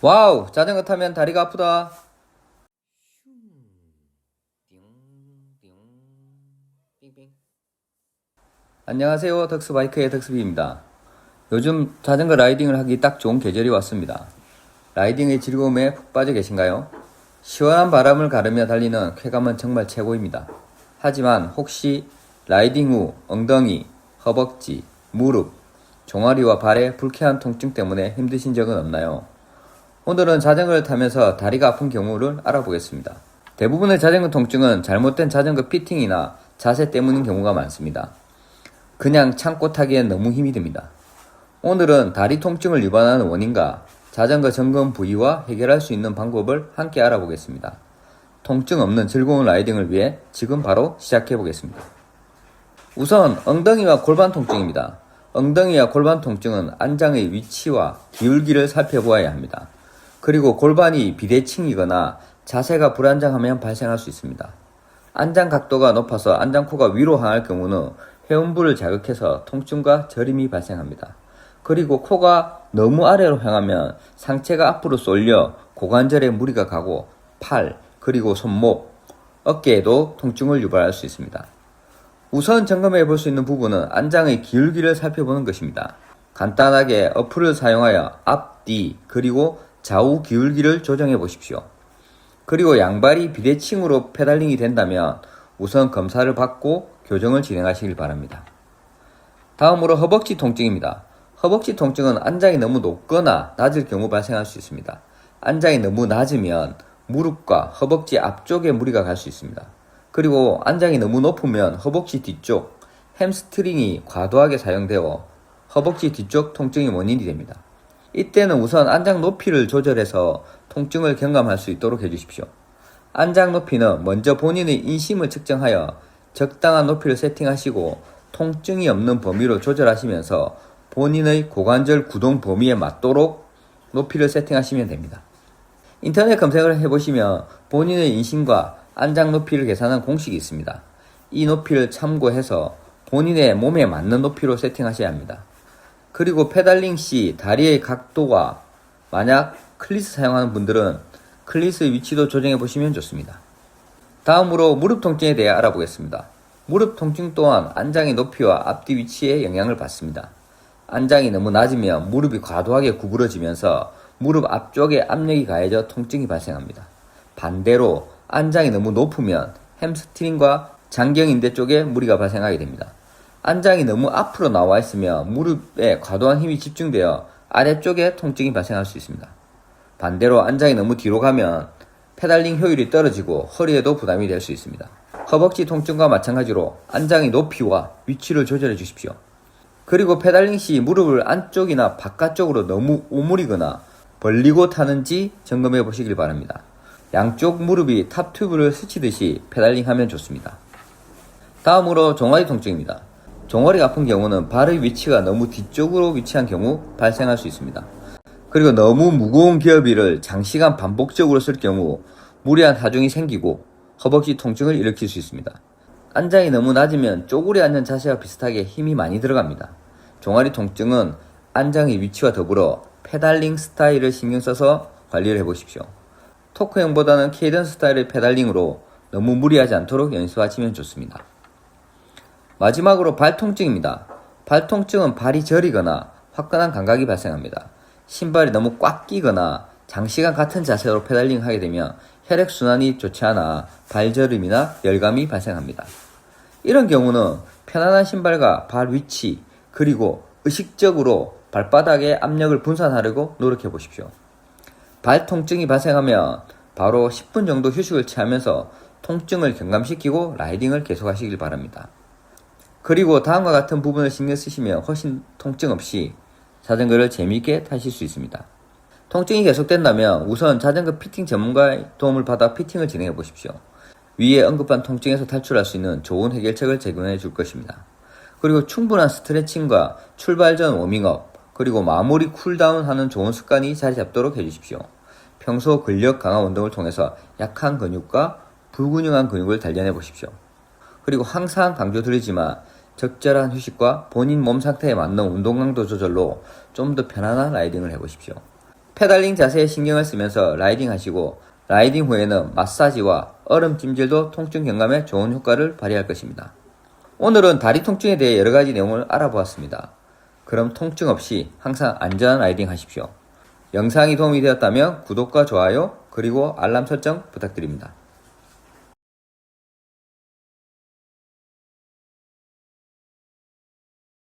와우, 자전거 타면 다리가 아프다. 안녕하세요. 덕스바이크의 덕스비입니다. 요즘 자전거 라이딩을 하기 딱 좋은 계절이 왔습니다. 라이딩의 즐거움에 푹 빠져 계신가요? 시원한 바람을 가르며 달리는 쾌감은 정말 최고입니다. 하지만 혹시 라이딩 후 엉덩이, 허벅지, 무릎, 종아리와 발의 불쾌한 통증 때문에 힘드신 적은 없나요? 오늘은 자전거를 타면서 다리가 아픈 경우를 알아보겠습니다. 대부분의 자전거 통증은 잘못된 자전거 피팅이나 자세 때문인 경우가 많습니다. 그냥 참고 타기엔 너무 힘이 듭니다. 오늘은 다리 통증을 유발하는 원인과 자전거 점검 부위와 해결할 수 있는 방법을 함께 알아보겠습니다. 통증 없는 즐거운 라이딩을 위해 지금 바로 시작해 보겠습니다. 우선 엉덩이와 골반 통증입니다. 엉덩이와 골반 통증은 안장의 위치와 기울기를 살펴보아야 합니다. 그리고 골반이 비대칭이거나 자세가 불안정하면 발생할 수 있습니다. 안장 각도가 높아서 안장코가 위로 향할 경우는 회음부를 자극해서 통증과 저림이 발생합니다. 그리고 코가 너무 아래로 향하면 상체가 앞으로 쏠려 고관절에 무리가 가고 팔, 그리고 손목, 어깨에도 통증을 유발할 수 있습니다. 우선 점검해 볼 수 있는 부분은 안장의 기울기를 살펴보는 것입니다. 간단하게 어플을 사용하여 앞, 뒤, 그리고 좌우 기울기를 조정해 보십시오. 그리고 양발이 비대칭으로 페달링이 된다면 우선 검사를 받고 교정을 진행하시길 바랍니다. 다음으로 허벅지 통증입니다. 허벅지 통증은 안장이 너무 높거나 낮을 경우 발생할 수 있습니다. 안장이 너무 낮으면 무릎과 허벅지 앞쪽에 무리가 갈 수 있습니다. 그리고 안장이 너무 높으면 허벅지 뒤쪽, 햄스트링이 과도하게 사용되어 허벅지 뒤쪽 통증이 원인이 됩니다. 이때는 우선 안장 높이를 조절해서 통증을 경감할 수 있도록 해주십시오. 안장 높이는 먼저 본인의 인심을 측정하여 적당한 높이를 세팅하시고 통증이 없는 범위로 조절하시면서 본인의 고관절 구동 범위에 맞도록 높이를 세팅하시면 됩니다. 인터넷 검색을 해보시면 본인의 인심과 안장 높이를 계산한 공식이 있습니다. 이 높이를 참고해서 본인의 몸에 맞는 높이로 세팅하셔야 합니다. 그리고 페달링 시 다리의 각도와 만약 클리스 사용하는 분들은 클리스의 위치도 조정해 보시면 좋습니다. 다음으로 무릎 통증에 대해 알아보겠습니다. 무릎 통증 또한 안장의 높이와 앞뒤 위치에 영향을 받습니다. 안장이 너무 낮으면 무릎이 과도하게 구부러지면서 무릎 앞쪽에 압력이 가해져 통증이 발생합니다. 반대로 안장이 너무 높으면 햄스트링과 장경인대 쪽에 무리가 발생하게 됩니다. 안장이 너무 앞으로 나와 있으면 무릎에 과도한 힘이 집중되어 아래쪽에 통증이 발생할 수 있습니다. 반대로 안장이 너무 뒤로 가면 페달링 효율이 떨어지고 허리에도 부담이 될 수 있습니다. 허벅지 통증과 마찬가지로 안장의 높이와 위치를 조절해 주십시오. 그리고 페달링 시 무릎을 안쪽이나 바깥쪽으로 너무 오므리거나 벌리고 타는지 점검해 보시길 바랍니다. 양쪽 무릎이 탑 튜브를 스치듯이 페달링 하면 좋습니다. 다음으로 종아리 통증입니다. 종아리가 아픈 경우는 발의 위치가 너무 뒤쪽으로 위치한 경우 발생할 수 있습니다. 그리고 너무 무거운 기어비를 장시간 반복적으로 쓸 경우 무리한 하중이 생기고 허벅지 통증을 일으킬 수 있습니다. 안장이 너무 낮으면 쪼그려 앉는 자세와 비슷하게 힘이 많이 들어갑니다. 종아리 통증은 안장의 위치와 더불어 페달링 스타일을 신경 써서 관리를 해보십시오. 토크형보다는 케이던스 스타일의 페달링으로 너무 무리하지 않도록 연습하시면 좋습니다. 마지막으로 발 통증입니다. 발 통증은 발이 저리거나 화끈한 감각이 발생합니다. 신발이 너무 꽉 끼거나 장시간 같은 자세로 페달링 하게 되면 혈액순환이 좋지 않아 발저림이나 열감이 발생합니다. 이런 경우는 편안한 신발과 발 위치 그리고 의식적으로 발바닥에 압력을 분산하려고 노력해 보십시오. 발 통증이 발생하면 바로 10분 정도 휴식을 취하면서 통증을 경감시키고 라이딩을 계속하시길 바랍니다. 그리고 다음과 같은 부분을 신경 쓰시면 훨씬 통증 없이 자전거를 재미있게 타실 수 있습니다. 통증이 계속된다면 우선 자전거 피팅 전문가의 도움을 받아 피팅을 진행해 보십시오. 위에 언급한 통증에서 탈출할 수 있는 좋은 해결책을 제공해 줄 것입니다. 그리고 충분한 스트레칭과 출발 전 워밍업, 그리고 마무리 쿨다운 하는 좋은 습관이 자리 잡도록 해 주십시오. 평소 근력 강화 운동을 통해서 약한 근육과 불균형한 근육을 단련해 보십시오. 그리고 항상 강조드리지만 적절한 휴식과 본인 몸 상태에 맞는 운동 강도 조절로 좀 더 편안한 라이딩을 해보십시오. 페달링 자세에 신경을 쓰면서 라이딩 하시고 라이딩 후에는 마사지와 얼음 찜질도 통증 경감에 좋은 효과를 발휘할 것입니다. 오늘은 다리 통증에 대해 여러 가지 내용을 알아보았습니다. 그럼 통증 없이 항상 안전한 라이딩 하십시오. 영상이 도움이 되었다면 구독과 좋아요 그리고 알람 설정 부탁드립니다.